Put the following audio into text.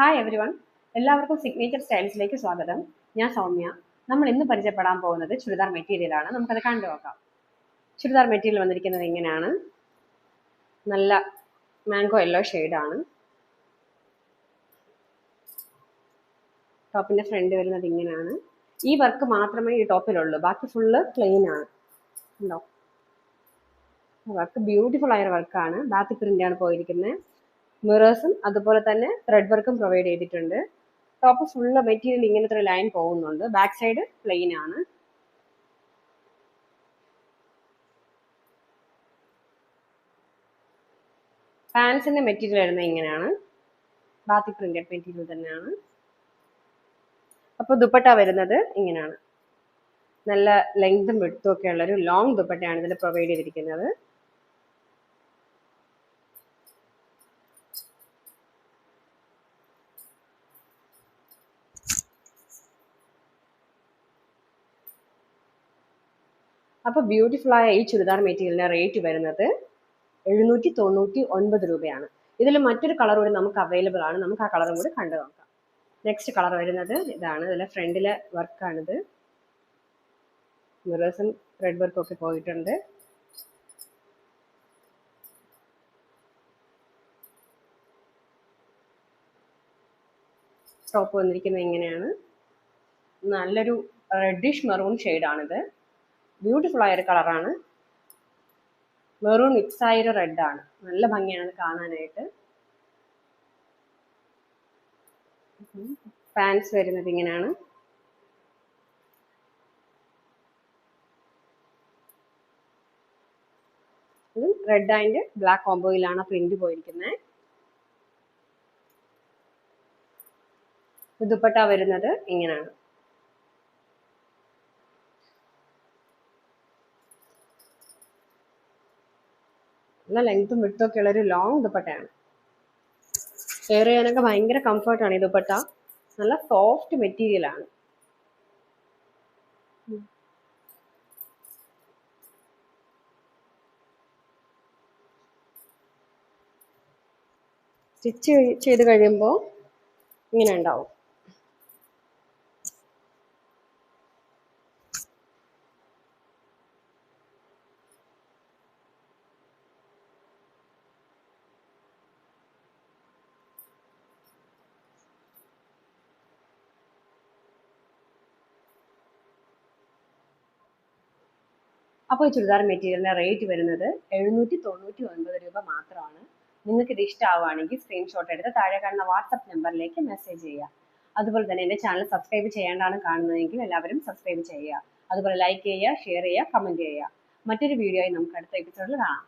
Hi every one എല്ലാവർക്കും signature സ്റ്റൈൽസിലേക്ക് സ്വാഗതം. ഞാൻ സൗമ്യ. നമ്മൾ ഇന്ന് പരിചയപ്പെടാൻ പോകുന്നത് ചുരിദാർ മെറ്റീരിയലാണ് നമുക്കത് കണ്ടു നോക്കാം. ചുരിദാർ മെറ്റീരിയൽ വന്നിരിക്കുന്നത് എങ്ങനെയാണ്? നല്ല മാംഗോ യെല്ലോ ആണ്. ടോപ്പിന്റെ ഫ്രണ്ട് വരുന്നത് ഇങ്ങനെയാണ്. ഈ വർക്ക് മാത്രമേ ഈ ടോപ്പിലുള്ളൂ ബാക്കി ഫുള്ള് പ്ലെയിൻ ആണ്. ഉണ്ടോ വർക്ക് ബ്യൂട്ടിഫുൾ ആയ വർക്കാണ് ബാത്തി പ്രിന്റ് ആണ് പോയിരിക്കുന്നത്. മിറേഴ്സും അതുപോലെ തന്നെ ത്രെഡ് വർക്കും പ്രൊവൈഡ് ചെയ്തിട്ടുണ്ട്. ടോപ്പ് ഫുള്ള് മെറ്റീരിയൽ ഇങ്ങനത്തെ ഒരു ലൈൻ പോകുന്നുണ്ട്. ബാക്ക് സൈഡ് പ്ലെയിൻ ആണ്. പാൻസിന്റെ മെറ്റീരിയൽ വരുന്നത് ഇങ്ങനെയാണ്. ബാത്തി പ്രിന്റഡ് മെറ്റീരിയൽ തന്നെയാണ്. അപ്പോൾ ദുപ്പട്ട വരുന്നത് ഇങ്ങനെയാണ്. നല്ല ലെങ്തും വിടുത്തും ഒക്കെ ഉള്ള ഒരു ലോങ് ദുപ്പട്ടയാണ് ഇതിൽ പ്രൊവൈഡ് ചെയ്തിരിക്കുന്നത്. അപ്പോൾ ബ്യൂട്ടിഫുൾ ആയ ഈ ചുരിദാർ മെറ്റീരിയലിന്റെ റേറ്റ് വരുന്നത് എഴുന്നൂറ്റി തൊണ്ണൂറ്റി ഒൻപത് രൂപയാണ്. ഇതിൽ മറ്റൊരു കളർ കൂടി നമുക്ക് അവൈലബിൾ ആണ്. നമുക്ക് ആ കളറും കൂടി കണ്ടു നോക്കാം. നെക്സ്റ്റ് കളർ വരുന്നത് ഇതാണ്. ഇതിലെ ഫ്രണ്ടിലെ വർക്കാണിത് മിറേഴ്സും റെഡ് വർക്കും ഒക്കെ പോയിട്ടുണ്ട്. ടോപ്പ് വന്നിരിക്കുന്നത് ഇങ്ങനെയാണ്. നല്ലൊരു റെഡിഷ് മെറൂൺ ഷെയ്ഡാണിത് ബ്യൂട്ടിഫുൾ ആയൊരു കളറാണ് മെറൂൺ മിക്സ് ആയൊരു റെഡാണ് നല്ല ഭംഗിയാണ് കാണാനായിട്ട്. പാൻസ് വരുന്നത് ഇങ്ങനെയാണ്. റെഡ് ആൻഡ് ബ്ലാക്ക് കോംബോയിലാണ് പ്രിന്റ് പോയിരിക്കുന്നത്. ദുപ്പട്ട വരുന്നത് ഇങ്ങനെയാണ്. നല്ല ലെങ്ത്തും വിട്ടും ഒക്കെ ഉള്ള ഒരു ലോങ് ദുപ്പട്ടയാണ്. വെയർ ചെയ്യാനൊക്കെ ഭയങ്കര കംഫർട്ടാണ് ഈ ദുപ്പട്ട. നല്ല സോഫ്റ്റ് മെറ്റീരിയലാണ് സ്റ്റിച്ച് ചെയ്ത് കഴിയുമ്പോൾ ഇങ്ങനെ ഉണ്ടാവും. അപ്പോൾ ഈ ചുരിദാർ മെറ്റീരിയലിന്റെ റേറ്റ് വരുന്നത് എഴുന്നൂറ്റി തൊണ്ണൂറ്റി ഒൻപത് രൂപ മാത്രമാണ്. നിങ്ങൾക്ക് ഇത് ഇഷ്ടമാവുകയാണെങ്കിൽ സ്ക്രീൻഷോട്ട് എടുത്ത് താഴെ കാണുന്ന വാട്സപ്പ് നമ്പറിലേക്ക് മെസ്സേജ് ചെയ്യുക. അതുപോലെ തന്നെ എന്റെ ചാനൽ സബ്സ്ക്രൈബ് ചെയ്യാണ്ടാണ് കാണുന്നതെങ്കിൽ എല്ലാവരും സബ്സ്ക്രൈബ് ചെയ്യുക. അതുപോലെ ലൈക്ക് ചെയ്യുക ഷെയർ ചെയ്യുക കമന്റ് ചെയ്യുക. മറ്റൊരു വീഡിയോ ആയി നമുക്ക് അടുത്ത എപ്പിസോഡിൽ കാണാം.